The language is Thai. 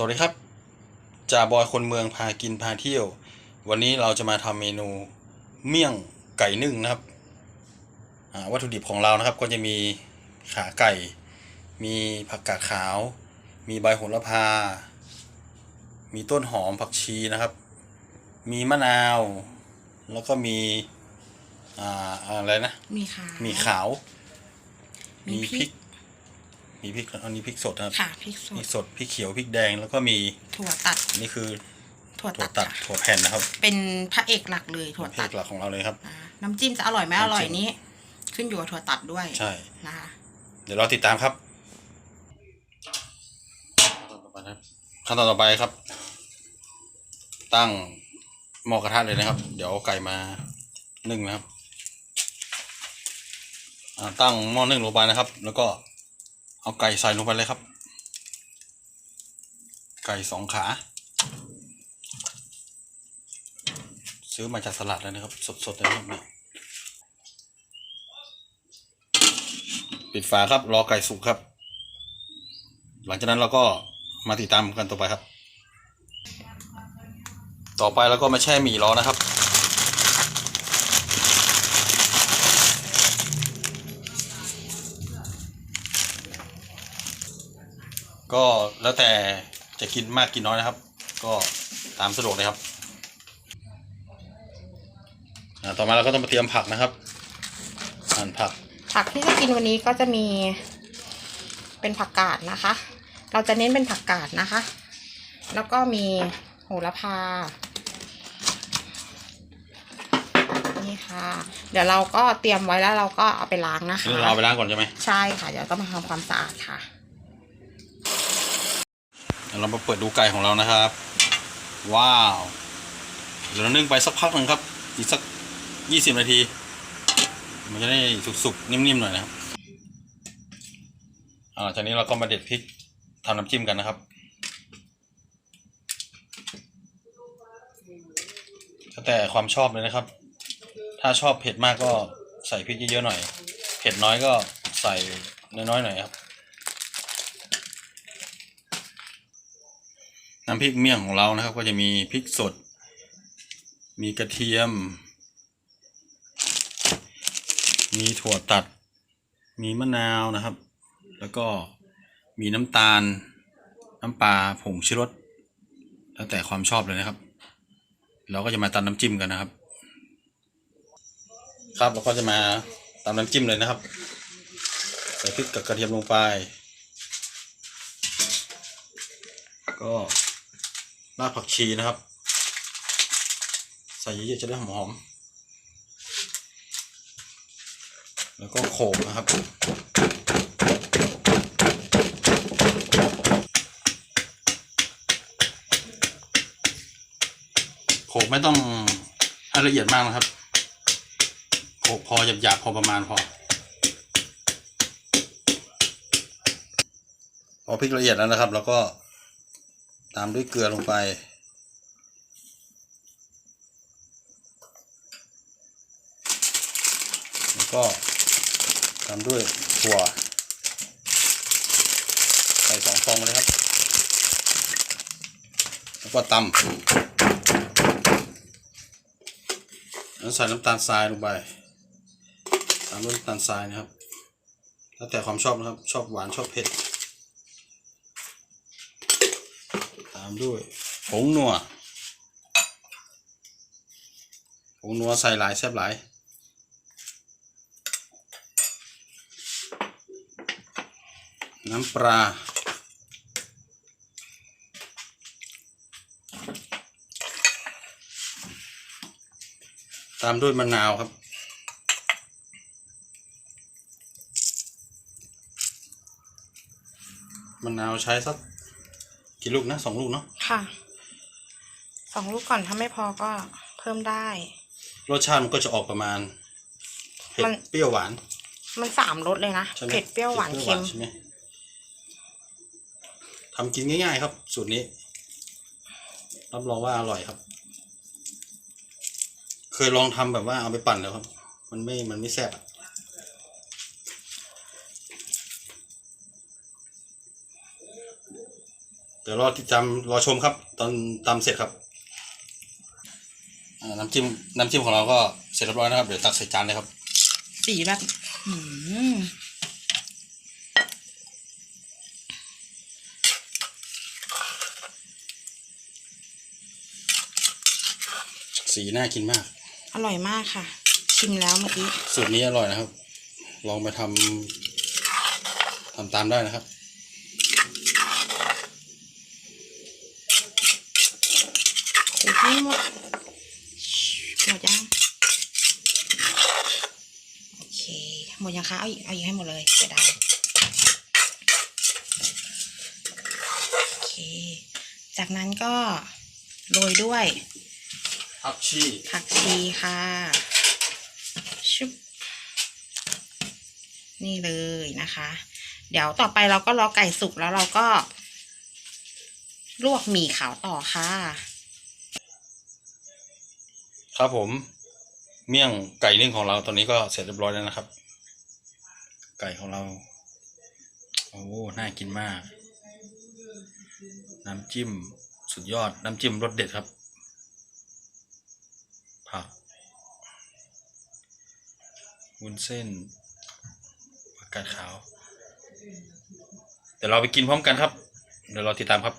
สวัสดีครับจ่าบอยคนเมืองพากินพาเที่ยว วันนี้เราจะมาทำเมนูเมี่ยงไก่นึ่งนะครับอ่าวัตถุดิบของเรานะครับ ก็จะมีขาไก่ มีผักกาดขาว มีใบโหระพา มีต้นหอมผักชีนะครับ มีมะนาว แล้วก็มีอ่าอะไรนะ มีค่ะมีขาว มีมีพพริริกก มีพริกอันนี้พริกสดนะครับค่ะพริกสพริดกสดพริกเขียวพริกแดงแล้วก็มีถั่วตัดอันนี่คือถั่วถั่วตัตัดดค่ะถั่วแผ่นนะครับเป็นพระเอกหลักเลยถั่วเพตัดกหลักของเราเลยครับ อ่าน้ำจิ้มจะอร่อยไหมน้ำจิ้มอร่อยนี้ ขึ้นอยู่กับถั่วตัดด้วยใช่ นะคะเดี๋ยวเราติดตามครับขั้นตอนต่อไปครับ ตั้งหม้อกระทะเลยนะครับ เดี๋ยวเอาไก่มานึ่งนะครับอ่าตั้งหม้อนึ่งลงไปนะครับ แล้วก็ เอาไก่ใส่ลงไปเลยครับ ไก่สองขา ซื้อมาจากตลาดเลยนะครับ สดๆเลยครับเนี่ยปิดฝาครับ รอไก่สุกครับ หลังจากนั้นเราก็มาติดตามกันต่อไปครับ ต่อไปเราก็มาแช่หมี่รอนะครับ ก็แล้วแต่จะกินมากกินน้อยนะครับ ก็ตามสะดวกเลยครับอ่าต่อมาเราก็ต้องมาเตรียมผักนะครับหั่นผัก ผักที่จะกินวันนี้ก็จะมีเป็นผักกาดนะคะ เราจะเน้นเป็นผักกาดนะคะ แล้วก็มีโหระพา นี่ค่ะ เดี๋ยวเราก็เตรียมไว้แล้วเราก็เอาไปล้างนะคะนี่เราเอาไปล้างก่อนใช่ไหมใช่ค่ะ เดี๋ยวต้องมาทำความสะอาดค่ะเดี๋ ยวเรามาเปิดดูไก่ของเรานะครับ ว้าว เดี๋ยวเรานึ่งไปสักพักหนึ่งครับ อีกสักยี่สิบนาที มันจะได้สุกๆนิ่มๆหน่อยนะครับอ่าจากนี้เราก็มาเด็ดพริกทำน้ำจิ้มกันนะครับแล้วแต่ความชอบเลยนะครับ ถ้าชอบเผ็ดมากก็ใส่พริกเยอะๆหน่อย เผ็ดน้อยก็ใส่น้อยๆหน่อยครับ น้ำพริกเมี่ยงของเรานะครับ ก็จะมีพริกสด มีกระเทียม มีถั่วตัด มีมะนาวนะครับ แล้วก็มีน้ำตาล น้ำปลาผงชูรสแล้วแต่ความชอบเลยนะครับ เราก็จะมาตำน้ำจิ้มกันนะครับ ครับเราก็จะมาตำน้ำจิ้มเลยนะครับใส่พริกกับกระเทียมลงไป ก็ รากผักชีนะครับ ใส่เยอะๆจะได้หอมๆแล้วก็โขกนะครับโขกไม่ต้องละเอียดมากนะครับโขกพอหยาบๆพอประมาณพอพอพริกละเอียดแล้วนะครับ แล้วก็ ตามด้วยเกลือลงไป แล้วก็ตามด้วยถั่ว ใส่สองฟองเลยครับ แล้วก็ตำแล้วใส่น้ำตาลทรายลงไปตามด้วยน้ำตาลทรายนะครับ แล้วแต่ความชอบนะครับ ชอบหวานชอบเผ็ด ตามด้วยผงนัวผงนัวใส่หลายแซ่บหลายน้ำปลาตามด้วยมะนาวครับมะนาวใช้สัก กี่ลูกนะสองลูกเนาะค่ะสองลูกก่อนถ้าไม่พอก็เพิ่มได้ รสชาติมันก็จะออกประมาณเผ็ดมัน เปรี้ยวหวานมันสามรสเลยนะใช่ไหมเผ็ดเปรี้ยวหวานเค็ม ใช่ไหมทำกินง่ายๆครับ สูตรนี้ รับรองว่าอร่อยครับ เคยลองทำแบบว่าเอาไปปั่นแล้วครับ มันไม่มันไม่แซ่บอะ เดี๋ยวรอติดตามรอชมครับ ตอนตำเสร็จครับอ่าน้ำจิ้มน้ำจิ้มของเราก็เสร็จเรียบร้อยนะครับ เดี๋ยวตักใส่จานเลยครับ สีแบบอืมสีน่ากินมาก อร่อยมากค่ะ ชิมแล้วเมื่อกี้ สูตรนี้อร่อยนะครับ ลองไปทำทำตามได้นะครับ ขูดให้หมดหมดยังโอเคหมดยังคะเอาอีกเอาอีกให้หมดเลยจะได้โอเค จากนั้นก็โรยด้วยผักชีผักชีค่ะชุบนี่เลยนะคะ เดี๋ยวต่อไปเราก็รอไก่สุกแล้วเราก็ ลวกหมี่ขาวต่อค่ะ ครับผม เมี่ยงไก่นึ่งของเราตอนนี้ก็เสร็จเรียบร้อยแล้วนะครับ ไก่ของเรา โอ้น่ากินมาก น้ำจิ้มสุดยอด น้ำจิ้มรสเด็ดครับผักวุ้นเส้นผักกาดขาว เดี๋ยวเราไปกินพร้อมกันครับ เดี๋ยวเราติดตามครับ